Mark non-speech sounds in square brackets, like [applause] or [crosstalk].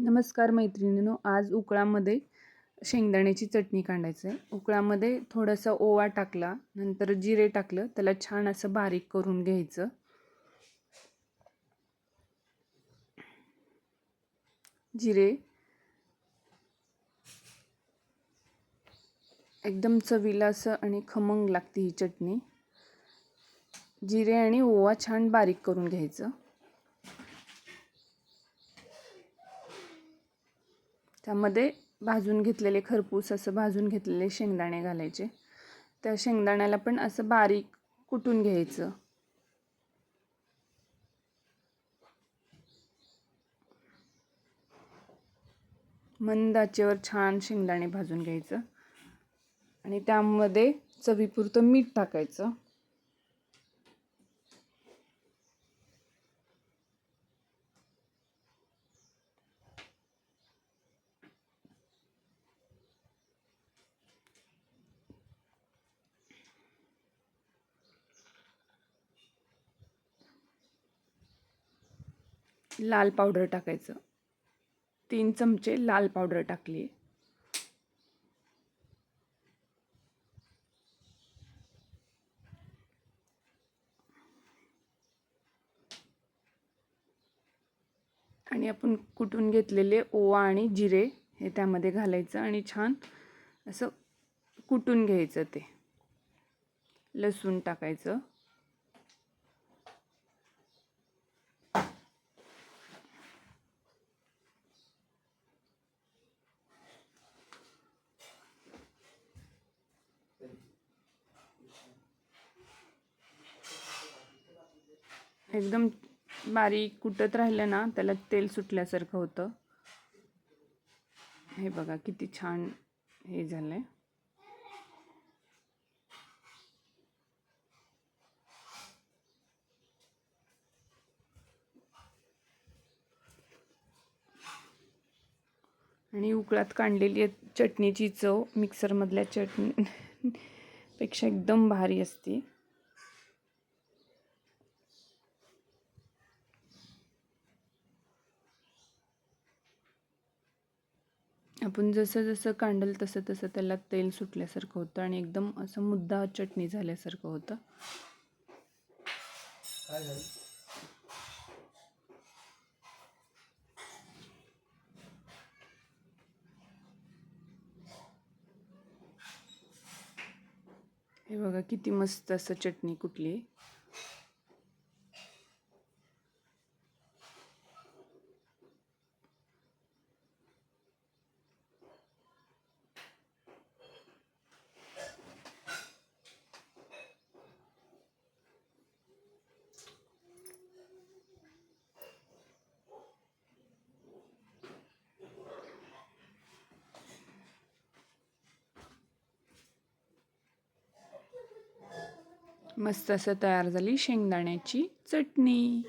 नमस्कार मैत्रिणींनो आज उकळामध्ये शेंगदाण्याची चटणी काढायचं आहे. उकळामध्ये थोडासा ओवा टाकला नंतर जिरे टाकलं त्याला छान असं बारीक करून घ्यायचं. जिरे. एकदम चवीला असं आणि खमंग लागते ही चटणी. जिरे आणि ओवा छान बारीक करून घ्यायचं. त्यामध्ये भाजून घेतलेले खरपूस असं भाजून घेतलेले शेंगदाणे घालायचे. त्या शेंगदाण्याला पण असं बारीक कुटून घ्यायचं. मंद आचेवर छान शेंगदाणे भाजून घ्यायचं. आणि त्यामध्ये चवीपुरतं मीठ टाकायचं. लाल पावडर टाकायचं. तीन चमचे लाल पावडर टाकली आणि आपण कुटून घेतलेले ओवा आणि जिरे हे त्यामध्ये घालायचं आणि छान असं कुटून घ्यायचं ते. लसूण टाकायचं. एकदम बारीक कुटत राहिलं ना त्याला तेल सुटल्यासारखं होतं. हे बघा किती छान हे झालं आहे आणि उकळात काढलेली चटणीची चव मिक्सरमधल्या चटणी [laughs] पेक्षा एकदम भारी असते. आपण जसं जसं कांडल तसं तसं त्याला तेल सुटल्यासारखं होतं आणि एकदम असं मुद्दा चटणी झाल्यासारखं होतं. हे बघा किती मस्त असं चटणी कुठली. मस्त असं तयार झाली शेंगदाण्याची चटणी.